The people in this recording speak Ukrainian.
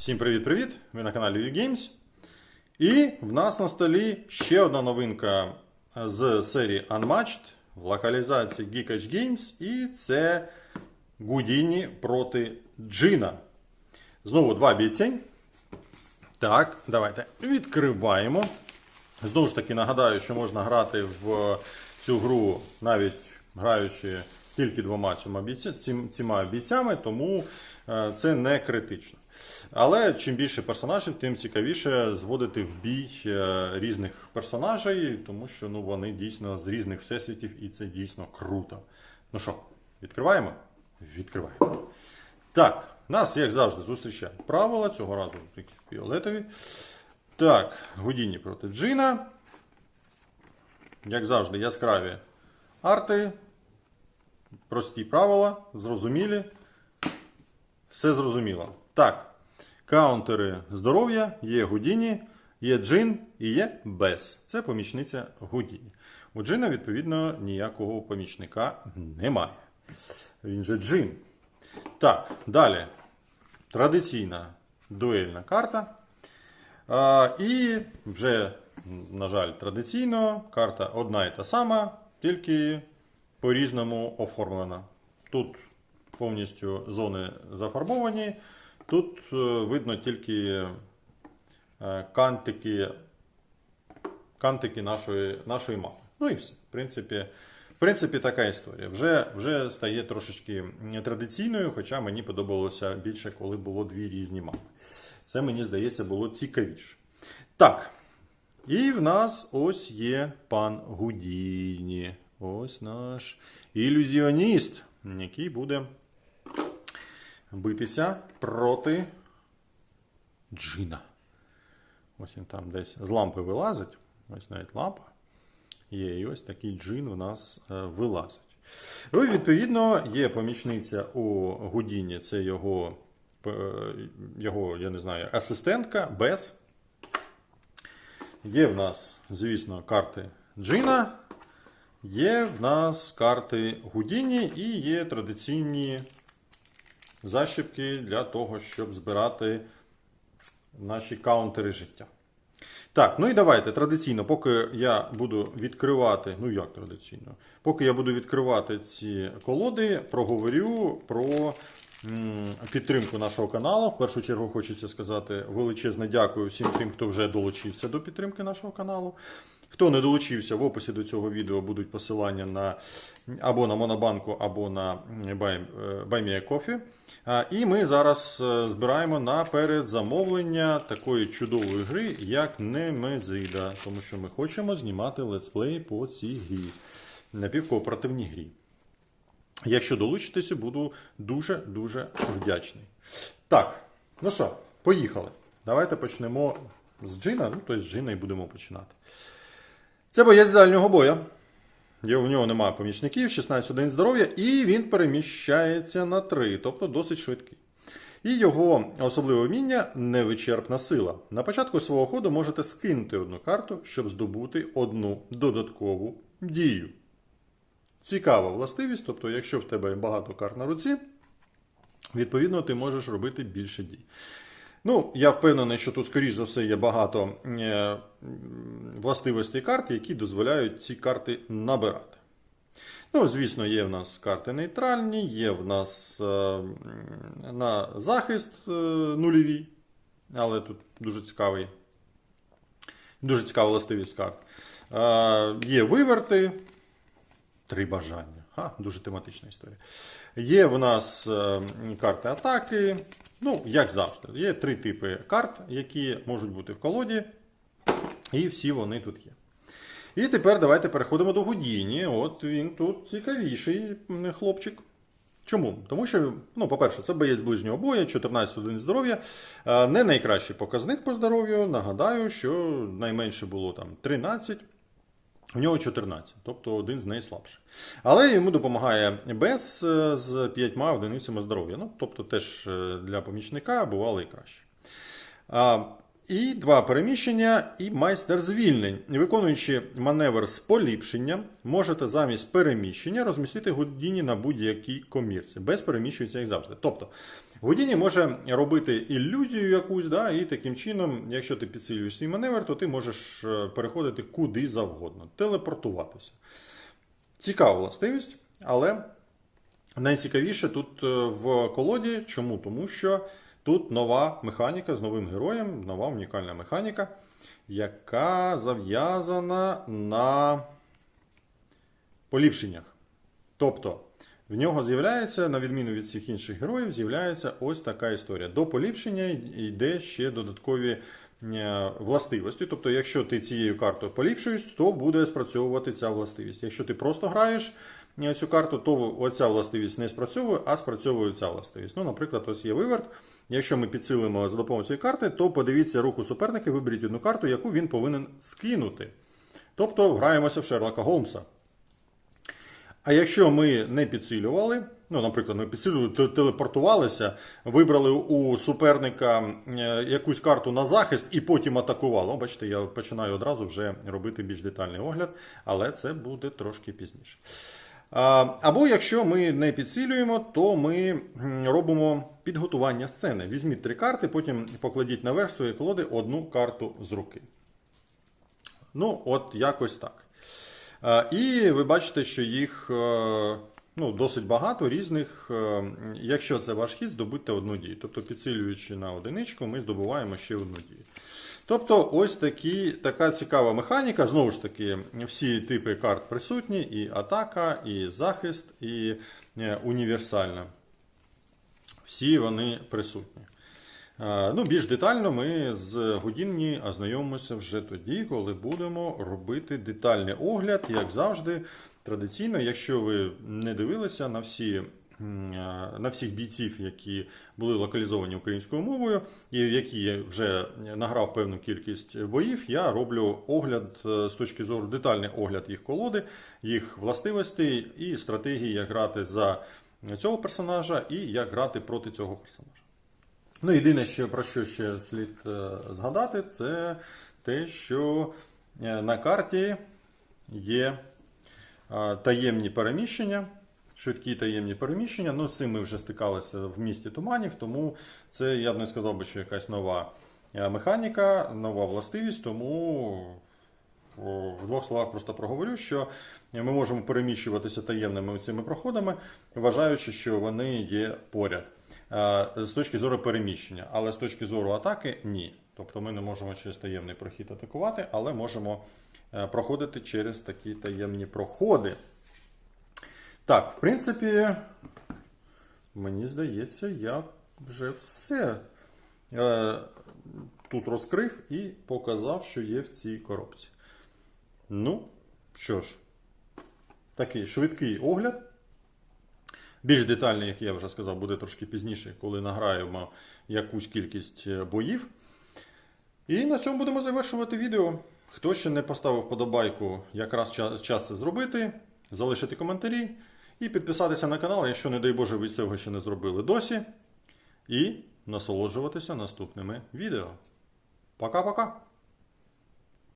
Всім привіт-привіт! Ви на каналі UGames. І в нас на столі ще одна новинка з серії Unmatched в локалізації Geek Edge Games. І це Гудіні проти Джина. Знову два бійці. Так, давайте відкриваємо. Знову ж таки, нагадаю, що можна грати в цю гру, навіть граючи тільки двома цими бійця- цими бійцями, тому е, це не критично. Але чим більше персонажів, тим цікавіше зводити в бій е, різних персонажей, тому що ну, вони дійсно з різних всесвітів і це дійсно круто. Ну що, відкриваємо? Відкриваємо. Так, нас, як завжди, зустрічають правила, цього разу фіолетові. Так, Гудіні проти Джина. Як завжди, яскраві арти. Прості правила, зрозумілі. Все зрозуміло. Так, каунтери здоров'я, є Гудіні, є Джин і є Бес. Це помічниця Гудіні. У Джина, відповідно, ніякого помічника немає. Він же Джин. Так, далі. Традиційна дуельна карта. А, і вже, на жаль, традиційно карта одна і та сама, тільки по-різному оформлена. Тут повністю зони зафарбовані, тут е, видно тільки е, кантики, кантики нашої, нашої мапи. Ну і все. В принципі, в принципі, така історія. Вже, вже стає трошечки традиційною, хоча мені подобалося більше, коли було дві різні мапи. Це, мені здається, було цікавіше. Так. І в нас ось є пан Гудіні. Ось наш ілюзіоніст, який буде битися проти Джина. Ось він там десь з лампи вилазить. Ось навіть лампа є. І ось такий джин у нас е, вилазить. Ну, відповідно, є помічниця у Гудіні, це його, е, його, я не знаю, асистентка Бес. Є в нас, звісно, карти Джина. Є в нас карти Гудіні і є традиційні защіпки для того, щоб збирати наші каунтери життя. Так, ну і давайте традиційно, поки я буду відкривати, ну як традиційно, поки я буду відкривати ці колоди, проговорю про м, підтримку нашого каналу. В першу чергу хочеться сказати величезне дякую всім тим, хто вже долучився до підтримки нашого каналу. Хто не долучився, в описі до цього відео будуть посилання на або на Монобанку, або на BuyMeACoffee. І ми зараз е, збираємо на передзамовлення такої чудової гри, як Немезида, тому що ми хочемо знімати летсплей по цій грі, напівкооперативній грі. Якщо долучитеся, буду дуже-дуже вдячний. Так, ну що, поїхали. Давайте почнемо з Джина. Ну, тобто з Джина і будемо починати. Це боєць дальнього бою. Є, У нього немає помічників, 16 одиниць здоров'я, і він переміщається на 3, тобто досить швидкий. І його особливе вміння невичерпна сила. На початку свого ходу можете скинути одну карту, щоб здобути одну додаткову дію. Цікава властивість, тобто, якщо в тебе багато карт на руці, відповідно, ти можеш робити більше дій. Ну, я впевнений, що тут, скоріш за все, є багато е, властивостей карт, які дозволяють ці карти набирати. Ну, звісно, є в нас карти нейтральні, є в нас е, на захист е, нульові, але тут дуже цікавий, дуже цікава властивість карт. Є виверти, три бажання. Ха, дуже тематична історія. Є в нас карти атаки. Ну, як завжди, є три типи карт, які можуть бути в колоді, і всі вони тут є. І тепер давайте переходимо до Гудіні. От він тут цікавіший хлопчик. Чому? Тому що, ну, по-перше, це боєць ближнього бою, 14 одиниць здоров'я. Е, Не найкращий показник по здоров'ю. Нагадаю, що найменше було там 13. У нього 14, тобто один з найслабших. Але йому допомагає Бес е, з 5 одиницями здоров'я. Ну, тобто теж е, для помічника бувало і краще. І два переміщення, і майстер звільнень. Виконуючи маневр з поліпшення, можете замість переміщення розмістити Гудіні на будь-якій комірці. Без переміщується, як завжди. Тобто, Гудіні може робити ілюзію якусь, да, і таким чином, якщо ти підсилюєш свій маневр, то ти можеш е, переходити куди завгодно, телепортуватися. Цікава властивість, але найцікавіше тут е, в колоді. Чому? Тому що тут нова механіка з новим героєм, нова унікальна механіка, яка зав'язана на поліпшеннях. Тобто, в нього з'являється, на відміну від всіх інших героїв, з'являється ось така історія. До поліпшення йде ще додаткові е, властивості. Тобто, якщо ти цією картою поліпшуєш, то буде спрацьовувати ця властивість. Якщо ти просто граєш е, цю карту, то оця властивість не спрацьовує, а спрацьовує ця властивість. Ну, наприклад, ось є виверт. Якщо ми підсилимо за допомогою цієї карти, то подивіться руку суперника, виберіть одну карту, яку він повинен скинути. Тобто граємося в Шерлока Голмса. А якщо ми не підсилювали, ну, наприклад, ми підсилювали, те- телепортувалися, вибрали у суперника е, якусь карту на захист і потім атакували. О, бачите, я починаю одразу вже робити більш детальний огляд, але це буде трошки пізніше. Або якщо ми не підсилюємо, то ми робимо підготування сцени. Візьміть три карти, потім покладіть наверх своєї колоди одну карту з руки. Ну, от якось так. І ви бачите, що їх е, ну, досить багато різних. Е, Якщо це ваш хід, здобудьте одну дію. Тобто, підсилюючи на одиничку, ми здобуваємо ще одну дію. Тобто, ось такі, така цікава механіка. Знову ж таки, всі типи карт присутні: і атака, і захист, і е, універсальна. Всі вони присутні. Е, Ну, більш детально ми з Годінні ознайомимося вже тоді, коли будемо робити детальний огляд, як завжди. Традиційно, якщо ви не дивилися на всі. е, На всіх бійців, які були локалізовані українською мовою, і в які вже награв певну кількість боїв, я роблю огляд е, з точки зору детальний огляд їх колоди, їх властивостей і стратегії, як грати за цього персонажа і як грати проти цього персонажа. Ну, єдине, що про що ще слід е, згадати, це те, що на карті є таємні переміщення, швидкі таємні переміщення. Ну, з цим ми вже стикалися в місті Туманів, тому це я б не сказав би, що якась нова е, механіка, нова властивість, тому в двох словах просто проговорю, що ми можемо переміщуватися таємними цими проходами, вважаючи, що вони є поряд. Е, З точки зору переміщення, але з точки зору атаки ні. Тобто ми не можемо через таємний прохід атакувати, але можемо е, проходити через такі таємні проходи. Так, в принципі, мені здається, я вже все е, тут розкрив і показав, що є в цій коробці. Ну, що ж, такий швидкий огляд. Більш детальний, як я вже сказав, буде трошки пізніше, коли награємо якусь кількість е, боїв. І на цьому будемо завершувати відео. Хто ще не поставив подобайку, якраз час, це зробити, залишити коментарі і підписатися на канал, якщо, не дай Боже, ви цього ще не зробили досі. І насолоджуватися наступними відео. Пока-пока!